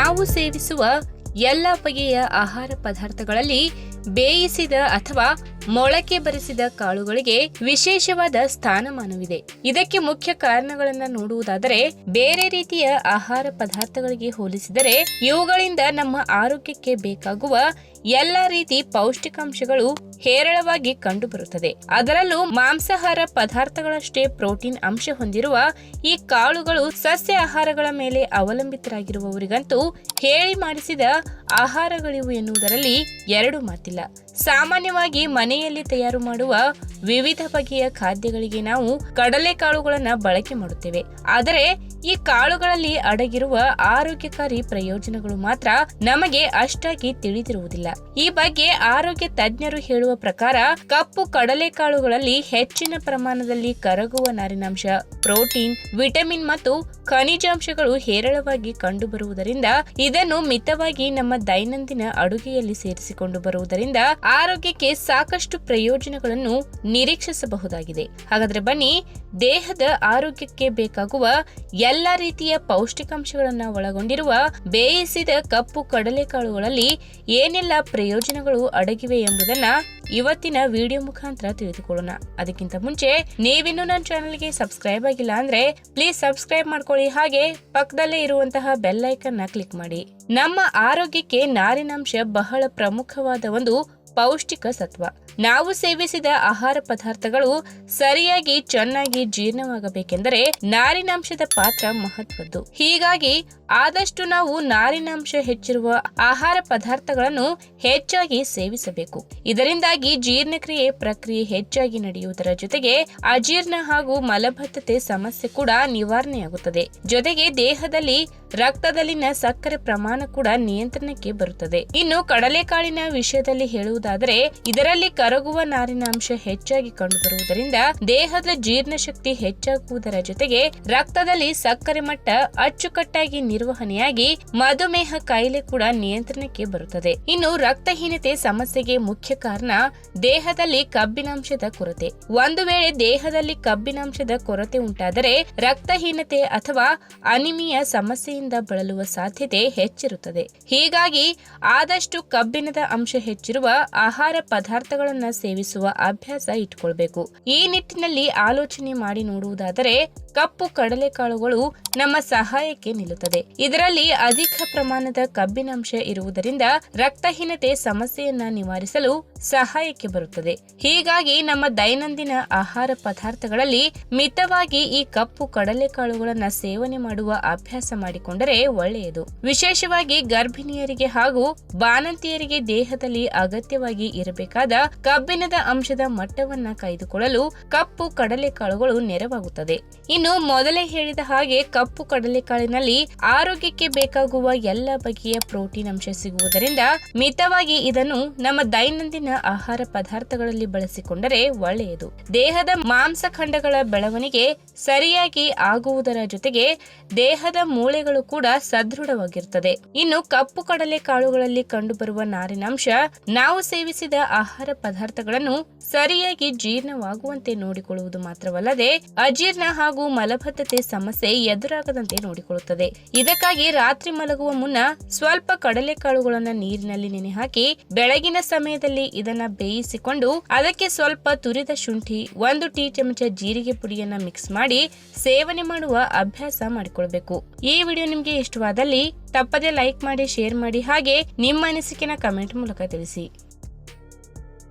ನಾವು ಸೇವಿಸುವ ಎಲ್ಲ ಬಗೆಯ ಆಹಾರ ಪದಾರ್ಥಗಳಲ್ಲಿ ಬೇಯಿಸಿದ ಅಥವಾ ಮೊಳಕೆ ಬರಿಸಿದ ಕಾಳುಗಳಿಗೆ ವಿಶೇಷವಾದ ಸ್ಥಾನಮಾನವಿದೆ. ಇದಕ್ಕೆ ಮುಖ್ಯ ಕಾರಣಗಳನ್ನ ನೋಡುವುದಾದರೆ, ಬೇರೆ ರೀತಿಯ ಆಹಾರ ಪದಾರ್ಥಗಳಿಗೆ ಹೋಲಿಸಿದರೆ, ಇವುಗಳಿಂದ ನಮ್ಮ ಆರೋಗ್ಯಕ್ಕೆ ಬೇಕಾಗುವ ಎಲ್ಲ ರೀತಿ ಪೌಷ್ಟಿಕಾಂಶಗಳು ಹೇರಳವಾಗಿ ಕಂಡುಬರುತ್ತದೆ. ಅದರಲ್ಲೂ ಮಾಂಸಾಹಾರ ಪದಾರ್ಥಗಳಷ್ಟೇ ಪ್ರೋಟೀನ್ ಅಂಶ ಹೊಂದಿರುವ ಈ ಕಾಳುಗಳು ಸಸ್ಯ ಆಹಾರಗಳ ಮೇಲೆ ಅವಲಂಬಿತರಾಗಿರುವವರಿಗಂತೂ ಹೇಳಿ ಮಾಡಿಸಿದ ಆಹಾರಗಳಿವು ಎನ್ನುವುದರಲ್ಲಿ ಎರಡು ಮಾತಿಲ್ಲ. ಸಾಮಾನ್ಯವಾಗಿ ಮನೆಯಲ್ಲಿ ತಯಾರು ಮಾಡುವ ವಿವಿಧ ಬಗೆಯ ಖಾದ್ಯಗಳಿಗೆ ನಾವು ಕಡಲೆ ಕಾಳುಗಳನ್ನ ಬಳಕೆ ಮಾಡುತ್ತೇವೆ. ಆದರೆ ಈ ಕಾಳುಗಳಲ್ಲಿ ಅಡಗಿರುವ ಆರೋಗ್ಯಕಾರಿ ಪ್ರಯೋಜನಗಳು ಮಾತ್ರ ನಮಗೆ ಅಷ್ಟಾಗಿ ತಿಳಿದಿರುವುದಿಲ್ಲ. ಈ ಬಗ್ಗೆ ಆರೋಗ್ಯ ತಜ್ಞರು ಹೇಳುವ ಪ್ರಕಾರ ಕಪ್ಪು ಕಡಲೆ ಕಾಳುಗಳಲ್ಲಿ ಹೆಚ್ಚಿನ ಪ್ರಮಾಣದಲ್ಲಿ ಕರಗುವ ನಾರಿನಾಂಶ, ಪ್ರೋಟೀನ್, ವಿಟಮಿನ್ ಮತ್ತು ಖನಿಜಾಂಶಗಳು ಹೇರಳವಾಗಿ ಕಂಡುಬರುವುದರಿಂದ ಇದನ್ನು ಮಿತವಾಗಿ ನಮ್ಮ ದೈನಂದಿನ ಅಡುಗೆಯಲ್ಲಿ ಸೇರಿಸಿಕೊಂಡು ಬರುವುದರಿಂದ ಆರೋಗ್ಯಕ್ಕೆ ಸಾಕಷ್ಟು ಪ್ರಯೋಜನಗಳನ್ನು ನಿರೀಕ್ಷಿಸಬಹುದಾಗಿದೆ. ಹಾಗಾದ್ರೆ ಬನ್ನಿ, ದೇಹದ ಆರೋಗ್ಯಕ್ಕೆ ಬೇಕಾಗುವ ಎಲ್ಲ ರೀತಿಯ ಪೌಷ್ಟಿಕಾಂಶಗಳನ್ನು ಒಳಗೊಂಡಿರುವ ಬೇಯಿಸಿದ ಕಪ್ಪು ಕಡಲೆಕಾಳುಗಳಲ್ಲಿ ಏನೆಲ್ಲ ಪ್ರಯೋಜನಗಳು ಅಡಗಿವೆ ಎಂಬುದನ್ನ ಇವತ್ತಿನ ವಿಡಿಯೋ ಮುಖಾಂತರ ತಿಳಿದುಕೊಳ್ಳೋಣ. ಅದಕ್ಕಿಂತ ಮುಂಚೆ, ನೀವಿನ್ನೂ ನನ್ನ ಚಾನೆಲ್ಗೆ ಸಬ್ಸ್ಕ್ರೈಬ್ ಆಗಿಲ್ಲ ಅಂದ್ರೆ, ಪ್ಲೀಸ್ ಸಬ್ಸ್ಕ್ರೈಬ್ ಮಾಡ್ಕೊಳ್ಳಿ. ಹಾಗೆ ಪಕ್ಕದಲ್ಲೇ ಇರುವಂತಹ ಬೆಲ್ ಐಕನ್ನ ಕ್ಲಿಕ್ ಮಾಡಿ. ನಮ್ಮ ಆರೋಗ್ಯಕ್ಕೆ ನಾರಿನಾಂಶ ಬಹಳ ಪ್ರಮುಖವಾದ ಒಂದು ಪೌಷ್ಟಿಕ ಸತ್ವ. ನಾವು ಸೇವಿಸಿದ ಆಹಾರ ಪದಾರ್ಥಗಳು ಸರಿಯಾಗಿ ಚೆನ್ನಾಗಿ ಜೀರ್ಣವಾಗಬೇಕೆಂದರೆ ನಾರಿನಾಂಶದ ಪಾತ್ರ ಮಹತ್ವದ್ದು. ಹೀಗಾಗಿ ಆದಷ್ಟು ನಾವು ನಾರಿನಾಂಶ ಹೆಚ್ಚಿರುವ ಆಹಾರ ಪದಾರ್ಥಗಳನ್ನು ಹೆಚ್ಚಾಗಿ ಸೇವಿಸಬೇಕು. ಇದರಿಂದಾಗಿ ಜೀರ್ಣಕ್ರಿಯೆ ಪ್ರಕ್ರಿಯೆ ಹೆಚ್ಚಾಗಿ ನಡೆಯುವುದರ ಜೊತೆಗೆ ಅಜೀರ್ಣ ಹಾಗೂ ಮಲಬದ್ಧತೆ ಸಮಸ್ಯೆ ಕೂಡ ನಿವಾರಣೆಯಾಗುತ್ತದೆ. ಜೊತೆಗೆ ದೇಹದಲ್ಲಿ ರಕ್ತದಲ್ಲಿನ ಸಕ್ಕರೆ ಪ್ರಮಾಣ ಕೂಡ ನಿಯಂತ್ರಣಕ್ಕೆ ಬರುತ್ತದೆ. ಇನ್ನು ಕಡಲೆಕಾಳಿನ ವಿಷಯದಲ್ಲಿ ಹೇಳುವುದಾದರೆ, ಇದರಲ್ಲಿ ಕರಗುವ ನಾರಿನಾಂಶ ಹೆಚ್ಚಾಗಿ ಕಂಡುಬರುವುದರಿಂದ ದೇಹದ ಜೀರ್ಣಶಕ್ತಿ ಹೆಚ್ಚಾಗುವುದರ ಜೊತೆಗೆ ರಕ್ತದಲ್ಲಿ ಸಕ್ಕರೆ ಮಟ್ಟ ಅಚ್ಚುಕಟ್ಟಾಗಿ ನಿರ್ವಹಣೆಯಾಗಿ ಮಧುಮೇಹ ಕಾಯಿಲೆ ಕೂಡ ನಿಯಂತ್ರಣಕ್ಕೆ ಬರುತ್ತದೆ. ಇನ್ನು ರಕ್ತಹೀನತೆ ಸಮಸ್ಯೆಗೆ ಮುಖ್ಯ ಕಾರಣ ದೇಹದಲ್ಲಿ ಕಬ್ಬಿನಾಂಶದ ಕೊರತೆ. ಒಂದು ವೇಳೆ ದೇಹದಲ್ಲಿ ಕಬ್ಬಿನಾಂಶದ ಕೊರತೆ ಉಂಟಾದರೆ ರಕ್ತಹೀನತೆ ಅಥವಾ ಅನಿಮಿಯ ಸಮಸ್ಯೆಯಿಂದ ಬಳಲುವ ಸಾಧ್ಯತೆ ಹೆಚ್ಚಿರುತ್ತದೆ. ಹೀಗಾಗಿ ಆದಷ್ಟು ಕಬ್ಬಿಣದ ಅಂಶ ಹೆಚ್ಚಿರುವ ಆಹಾರ ಪದಾರ್ಥಗಳನ್ನ ಸೇವಿಸುವ ಅಭ್ಯಾಸ ಇಟ್ಕೊಳ್ಬೇಕು. ಈ ನಿಟ್ಟಿನಲ್ಲಿ ಆಲೋಚನೆ ಮಾಡಿ ನೋಡುವುದಾದರೆ ಕಪ್ಪು ಕಡಲೆಕಾಳುಗಳು ನಮ್ಮ ಸಹಾಯಕ್ಕೆ ನಿಲ್ಲುತ್ತದೆ. ಇದರಲ್ಲಿ ಅಧಿಕ ಪ್ರಮಾಣದ ಕಬ್ಬಿನಾಂಶ ಇರುವುದರಿಂದ ರಕ್ತಹೀನತೆ ಸಮಸ್ಯೆಯನ್ನ ನಿವಾರಿಸಲು ಸಹಾಯಕ್ಕೆ ಬರುತ್ತದೆ. ಹೀಗಾಗಿ ನಮ್ಮ ದೈನಂದಿನ ಆಹಾರ ಪದಾರ್ಥಗಳಲ್ಲಿ ಮಿತವಾಗಿ ಈ ಕಪ್ಪು ಕಡಲೆಕಾಳುಗಳನ್ನ ಸೇವನೆ ಮಾಡುವ ಅಭ್ಯಾಸ ಮಾಡಿಕೊಂಡರೆ ಒಳ್ಳೆಯದು. ವಿಶೇಷವಾಗಿ ಗರ್ಭಿಣಿಯರಿಗೆ ಹಾಗೂ ಬಾಣಂತಿಯರಿಗೆ ದೇಹದಲ್ಲಿ ಅಗತ್ಯವಾಗಿ ಇರಬೇಕಾದ ಕಬ್ಬಿಣದ ಅಂಶದ ಮಟ್ಟವನ್ನ ಕಾಯ್ದುಕೊಳ್ಳಲು ಕಪ್ಪು ಕಡಲೆಕಾಳುಗಳು ನೆರವಾಗುತ್ತದೆ. ಇನ್ನು ಮೊದಲೇ ಹೇಳಿದ ಹಾಗೆ ಕಪ್ಪು ಕಡಲೆಕಾಳಿನಲ್ಲಿ ಆರೋಗ್ಯಕ್ಕೆ ಬೇಕಾಗುವ ಎಲ್ಲ ಬಗೆಯ ಪ್ರೋಟೀನ್ ಅಂಶ ಸಿಗುವುದರಿಂದ ಮಿತವಾಗಿ ಇದನ್ನು ನಮ್ಮ ದೈನಂದಿನ ಆಹಾರ ಪದಾರ್ಥಗಳಲ್ಲಿ ಬಳಸಿಕೊಂಡರೆ ಒಳ್ಳೆಯದು. ದೇಹದ ಮಾಂಸಖಂಡಗಳ ಬೆಳವಣಿಗೆ ಸರಿಯಾಗಿ ಆಗುವುದರ ಜೊತೆಗೆ ದೇಹದ ಮೂಳೆಗಳು ಕೂಡ ಸದೃಢವಾಗಿರುತ್ತದೆ. ಇನ್ನು ಕಪ್ಪು ಕಡಲೆ ಕಾಳುಗಳಲ್ಲಿ ಕಂಡುಬರುವ ನಾರಿನಾಂಶ, ನಾವು ಸೇವಿಸಿದ ಆಹಾರ ಪದಾರ್ಥಗಳನ್ನು ಸರಿಯಾಗಿ ಜೀರ್ಣವಾಗುವಂತೆ ನೋಡಿಕೊಳ್ಳುವುದು ಮಾತ್ರವಲ್ಲದೆ ಅಜೀರ್ಣ ಹಾಗೂ ಮಲಬದ್ಧತೆ ಸಮಸ್ಯೆ ಎದುರಾಗದಂತೆ ನೋಡಿಕೊಳ್ಳುತ್ತದೆ. ಇದಕ್ಕಾಗಿ ರಾತ್ರಿ ಮಲಗುವ ಮುನ್ನ ಸ್ವಲ್ಪ ಕಡಲೆಕಾಳುಗಳನ್ನು ನೀರಿನಲ್ಲಿ ನೆನೆ ಹಾಕಿ ಬೆಳಗಿನ ಸಮಯದಲ್ಲಿ ಇದನ್ನ ಬೇಯಿಸಿಕೊಂಡು ಅದಕ್ಕೆ ಸ್ವಲ್ಪ ತುರಿದ ಶುಂಠಿ, ಒಂದು ಟೀ ಚಮಚ ಜೀರಿಗೆ ಪುಡಿಯನ್ನ ಮಿಕ್ಸ್ ಮಾಡಿ ಸೇವನೆ ಮಾಡುವ ಅಭ್ಯಾಸ ಮಾಡಿಕೊಳ್ಬೇಕು. ಈ ವಿಡಿಯೋ ನಿಮಗೆ ಇಷ್ಟವಾದಲ್ಲಿ ತಪ್ಪದೆ ಲೈಕ್ ಮಾಡಿ, ಶೇರ್ ಮಾಡಿ ಹಾಗೆ ನಿಮ್ಮ ಅನಿಸಿಕೆನ ಕಮೆಂಟ್ ಮೂಲಕ ತಿಳಿಸಿ.